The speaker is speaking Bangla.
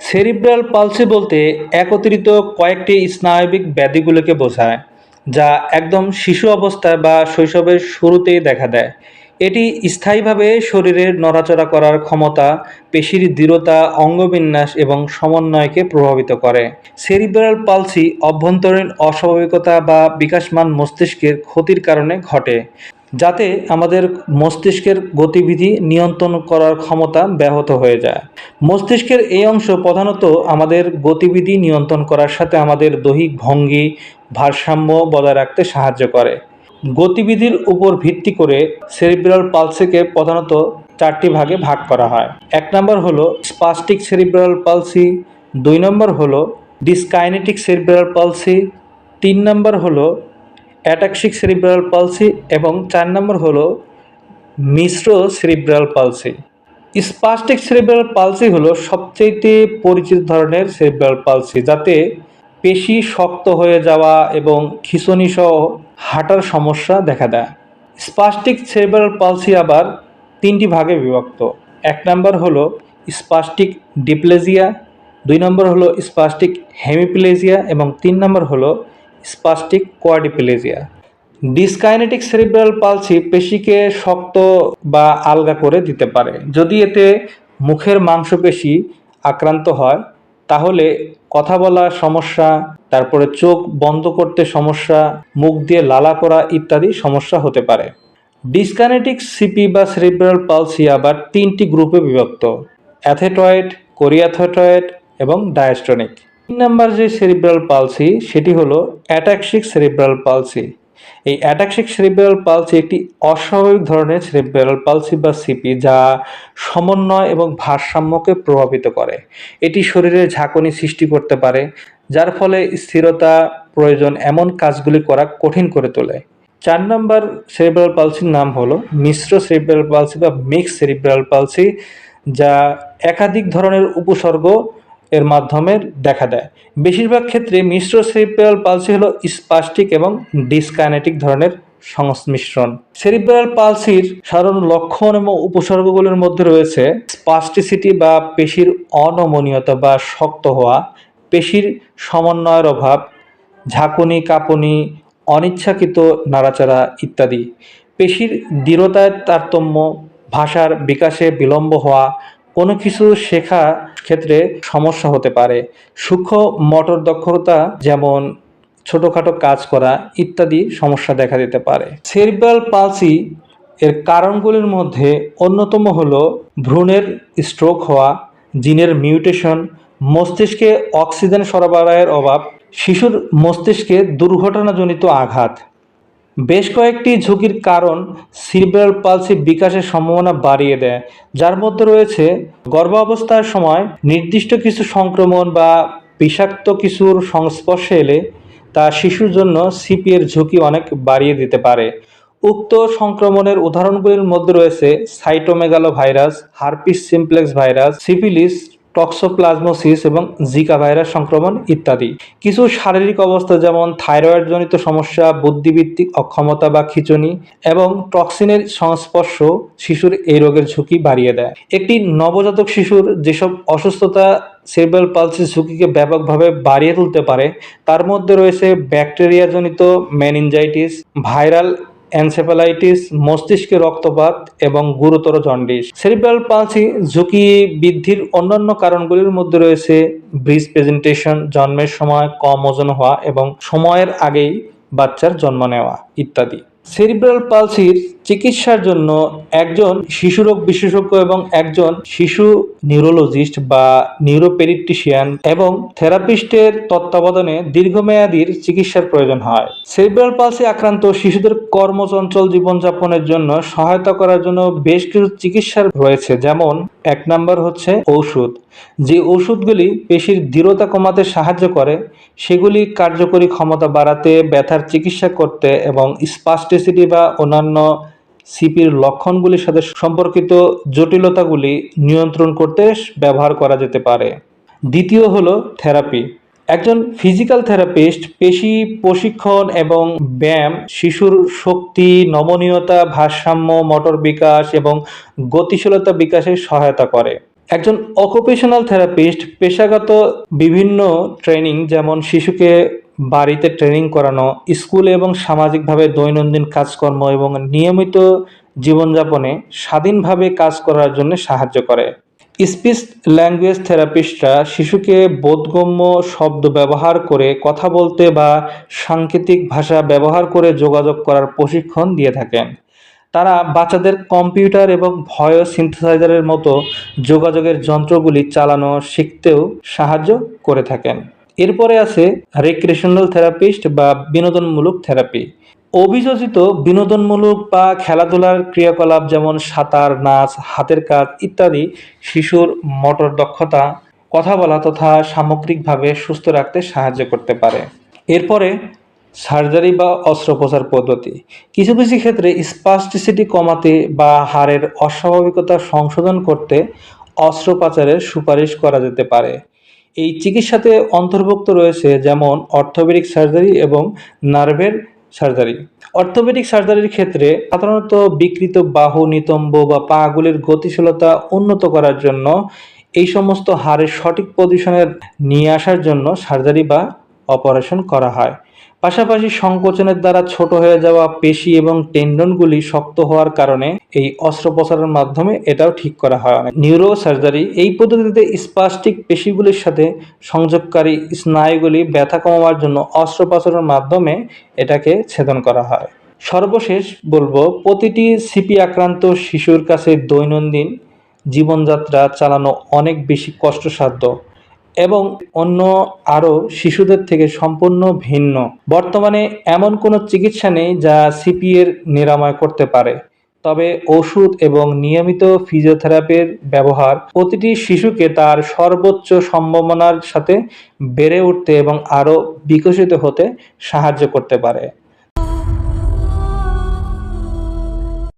সেরিব্রাল পালসি বলতে একত্রিত কয়েকটি স্নায়বিক ব্যাধিগুলোকে বোঝায়, যা একদম শিশু অবস্থায় বা শৈশবের শুরুতেই দেখা দেয়। এটি স্থায়ীভাবে শরীরের নড়াচড়া করার ক্ষমতা, পেশির দৃঢ়তা, অঙ্গবিন্যাস এবং সমন্বয়কে প্রভাবিত করে। সেরিব্রাল পালসি অভ্যন্তরীণ অস্বাভাবিকতা বা বিকাশমান মস্তিষ্কের ক্ষতির কারণে ঘটে। যাতে আমাদের মস্তিষ্কের গতিবিধি নিয়ন্ত্রণ করার ক্ষমতা ব্যাহত হয়ে যায়। মস্তিষ্কের এই অংশ প্রধানত আমাদের গতিবিধি নিয়ন্ত্রণ করার সাথে আমাদের দৈহিক ভঙ্গি, ভারসাম্য বজায় রাখতে সাহায্য করে। গতিবিধির উপর ভিত্তি করে সেরিব্রাল পালসিকে প্রধানত চারটি ভাগে ভাগ করা হয়। এক নম্বর হলো স্পাস্টিক সেরিব্রাল পালসি, দুই নম্বর হলো ডিসকাইনেটিক সেরিব্রাল পালসি, তিন নম্বর হলো অ্যাটাক্সিক সেরিব্রাল পালসি এবং চার নম্বর হলো মিশ্র cerebral palsy. Spastic cerebral palsy হলো সবচেয়ে পরিচিত ধরনের সেরিব্রাল পালসি, যাতে পেশি শক্ত হয়ে যাওয়া এবং খিঁচুনি সহ হাঁটার সমস্যা দেখা দেয়। স্পাস্টিক সেরিব্রাল পালসি আবার তিনটি ভাগে বিভক্ত। এক নম্বর হলো স্পাস্টিক ডিপ্লেজিয়া, দুই নম্বর হলো স্পাস্টিক হেমিপ্লেজিয়া এবং তিন নম্বর হলো spastic quadriplegia dyskinetic cerebral palsy পেশিকে শক্ত বা আলগা করে দিতে পারে। যদি এতে মুখের মাংসপেশি আক্রান্ত হয়, তাহলে কথা বলার সমস্যা, তারপরে চোখ বন্ধ করতে সমস্যা, মুখ দিয়ে লালা করা ইত্যাদি সমস্যা হতে পারে। ডিসকানেটিক সিপি বা সেরিব্রাল পালসি আবার তিনটি গ্রুপে বিভক্ত, অ্যাথেটয়েড, কোরিয়াথেটয়েড এবং ডায়াস্টনিক। তিন নম্বর যে সেরিব্রাল পালসি সেটি হলো অ্যাটাক্সিক সেরিব্রাল পালসি এই অ্যাটাক্সিক সেরিব্রাল পালসি একটি অস্বাভাবিক ধরনের সেরিব্রাল পালসি বা সিপি যা সমন্বয় এবং ভারসাম্যকে প্রভাবিত করে। এটি শরীরে ঝাঁকুনি সৃষ্টি করতে পারে, যার ফলে স্থিরতা প্রয়োজন এমন কাজগুলি করা কঠিন করে তোলে। চার নম্বর সেরিব্রাল পালসির নাম হলো মিশ্র সেরিব্রাল পালসি বা মিক্স সেরিব্রাল পালসি যা একাধিক ধরনের উপসর্গ এর মাধ্যমে দেখা দেয়। বেশিরভাগ ক্ষেত্রে মিশ্র সেরিব্রাল পালসি হলো স্পাস্টিক এবং ডিসকাইনেটিক ধরনের সংমিশ্রণ। সেরিব্রাল পালসির সাধারণ লক্ষণ এবং উপসর্গগুলির মধ্যে রয়েছে স্পাস্টিসিটি বা পেশির অনমনীয়তা বা শক্ত হওয়া, পেশির সমন্বয়ের অভাব, ঝাঁকুনি, কাঁপুনি, অনিচ্ছাকৃত নাড়াচাড়া ইত্যাদি। পেশির দৃঢ়তার তারতম্য, ভাষার বিকাশে বিলম্ব হওয়া কোনো কিছু শেখা ক্ষেত্রে সমস্যা হতে পারে। সূক্ষ্ম মোটর দক্ষতা যেমন ছোটোখাটো কাজ করা ইত্যাদি সমস্যা দেখা দিতে পারে। সেরিব্রাল পালসি এর কারণগুলির মধ্যে অন্যতম হল ভ্রূণের স্ট্রোক হওয়া, জিনের মিউটেশন, মস্তিষ্কে অক্সিজেন সরবরাহের অভাব, শিশুর মস্তিষ্কে দুর্ঘটনাজনিত আঘাত বেশ কয়েকটি ঝুঁকির কারণ সিরিব্রাল পালসি বিকাশের সম্ভাবনা বাড়িয়ে দেয়, যার মধ্যে রয়েছে গর্ভাবস্থার সময় নির্দিষ্ট কিছু সংক্রমণ বা বিষাক্ত কিছুর সংস্পর্শে এলে তা শিশুর জন্য সিপিএর ঝুঁকি অনেক বাড়িয়ে দিতে পারে। উক্ত সংক্রমণের উদাহরণগুলির মধ্যে রয়েছে cytomegalo virus herpes simplex virus, syphilis toxoplasmosis এবং জিকা ভাইরাস সংক্রমণ ইত্যাদি। কিছু শারীরিক অবস্থা যেমন থাইরয়েডজনিত সমস্যা বুদ্ধিভিত্তিক অক্ষমতা বা খিঁচুনি এবং টক্সিনের সংস্পর্শ শিশুর এই রোগের ঝুঁকি বাড়িয়ে দেয়। একটি নবজাতক শিশুর যেসব অসুস্থতা সেরিব্রাল পালসির ঝুঁকিকে ব্যাপকভাবে বাড়িয়ে তুলতে পারে, তার মধ্যে রয়েছে ব্যাকটেরিয়াজনিত মেনিনজাইটিস, ভাইরাল এনসেফালাইটিস মস্তিষ্কে রক্তপাত এবং গুরুতর জন্ডিস। সেরিব্রাল পালসি ঝুঁকি বৃদ্ধির অন্যান্য কারণগুলির মধ্যে রয়েছে ব্রিজ প্রেজেন্টেশন, জন্মের সময় কম ওজন হওয়া এবং সময়ের আগেই বাচ্চার জন্ম নেওয়া ইত্যাদি। সেরিব্রাল পালসির চিকিৎসার জন্য একজন শিশুরোগ বিশেষজ্ঞ এবং একজন শিশু নিউরোলজিস্ট বা নিউরোপেরিটিশিয়ান এবং থেরাপিস্টের তত্ত্বাবধানে দীর্ঘমেয়াদীর চিকিৎসার প্রয়োজন হয়। সেরিব্রাল পালসি আক্রান্ত শিশুদের কর্মচঞ্চল জীবনযাপনের জন্য সহায়তা করার জন্য বেশ কিছু চিকিৎসার রয়েছে, যেমন এক নম্বর হচ্ছে ঔষধ। যে ওষুধগুলি পেশির দৃঢ়তা কমাতে সাহায্য করে, সেগুলি কার্যকরী ক্ষমতা বাড়াতে, ব্যথার চিকিৎসা করতে এবং স্পাস্টিসিটি বা অন্যান্য সিপির লক্ষণগুলির সাথে সম্পর্কিত জটিলতাগুলি নিয়ন্ত্রণ করতে ব্যবহার করা যেতে পারে। দ্বিতীয় হলো থেরাপি। একজন ফিজিক্যাল থেরাপিস্ট, পেশি প্রশিক্ষণ এবং ব্যায়াম, শিশুর শক্তি, নমনীয়তা, ভারসাম্য, মোটর বিকাশ এবং গতিশীলতা বিকাশে সহায়তা করে। একজন অকুপেশনাল থেরাপিস্ট পেশাগত বিভিন্ন ট্রেনিং যেমন শিশুকে বাড়িতে ট্রেনিং করানো স্কুলে এবং সামাজিকভাবে দৈনন্দিন কাজকর্ম এবং নিয়মিত জীবনযাপনে স্বাধীনভাবে কাজ করার জন্য সাহায্য করে। স্পিচ ল্যাঙ্গুয়েজ থেরাপিস্টরা শিশুকে বোধগম্য শব্দ ব্যবহার করে কথা বলতে বা সাংকেতিক ভাষা ব্যবহার করে যোগাযোগ করার প্রশিক্ষণ দিয়ে থাকেন। তারা বাচ্চাদের কম্পিউটার এবং ভয়েস সিনথেসাইজারের মতো যোগাযোগের যন্ত্রগুলি চালানো শিখতেও সাহায্য করে থাকেন। এরপরে আছে রেক্রেশনাল থেরাপিস্ট বা বিনোদনমূলক থেরাপি অভিযোজিত বিনোদনমূলক বা খেলাধুলার ক্রিয়াকলাপ যেমন সাঁতার, নাচ, হাতের কাজ ইত্যাদি শিশুর মোটর দক্ষতা, কথা বলা তথা সামগ্রিকভাবে সুস্থ রাখতে সাহায্য করতে পারে। এরপরে সার্জারি বা অস্ত্রোপচার পদ্ধতি। কিছু কিছু ক্ষেত্রে স্পাস্টিসিটি কমাতে বা হাড়ের অস্বাভাবিকতা সংশোধন করতে অস্ত্রোপচারের সুপারিশ করা যেতে পারে। এই চিকিৎসাতে অন্তর্ভুক্ত রয়েছে যেমন অর্থোপেডিক সার্জারি এবং নার্ভের সার্জারি। অর্থোপেডিক সার্জারির ক্ষেত্রে সাধারণত বিকৃত বাহু, নিতম্ব বা পাগুলির গতিশীলতা উন্নত করার জন্য এই সমস্ত হাড়ের সঠিক পজিশনের নিয়ে আসার জন্য সার্জারি বা অপারেশন করা হয়। পাশাপাশি সংকোচনের দ্বারা ছোট হয়ে যাওয়া পেশি এবং টেন্ডনগুলি শক্ত হওয়ার কারণে এই অস্ত্রোপচারের মাধ্যমে এটাও ঠিক করা হয়। অনেক নিউরো সার্জারি এই পদ্ধতিতে স্পাস্টিক পেশিগুলির সাথে সংযোগকারী স্নায়ুগুলি ব্যথা কমাবার জন্য অস্ত্রোপচারের মাধ্যমে এটাকে ছেদন করা হয়। সর্বশেষ বলব, প্রতিটি সিপি আক্রান্ত শিশুর কাছে দৈনন্দিন জীবনযাত্রা চালানো অনেক বেশি কষ্টসাধ্য। এবং অন্য আরও শিশুদের থেকে সম্পূর্ণ ভিন্ন। বর্তমানে এমন কোনো চিকিৎসা নেই যা সিপিএর নিরাময় করতে পারে। তবে ওষুধ এবং নিয়মিত ফিজিওথেরাপির ব্যবহার প্রতিটি শিশুকে তার সর্বোচ্চ সম্ভাবনার সাথে বেড়ে উঠতে এবং আরও বিকশিত হতে সাহায্য করতে পারে।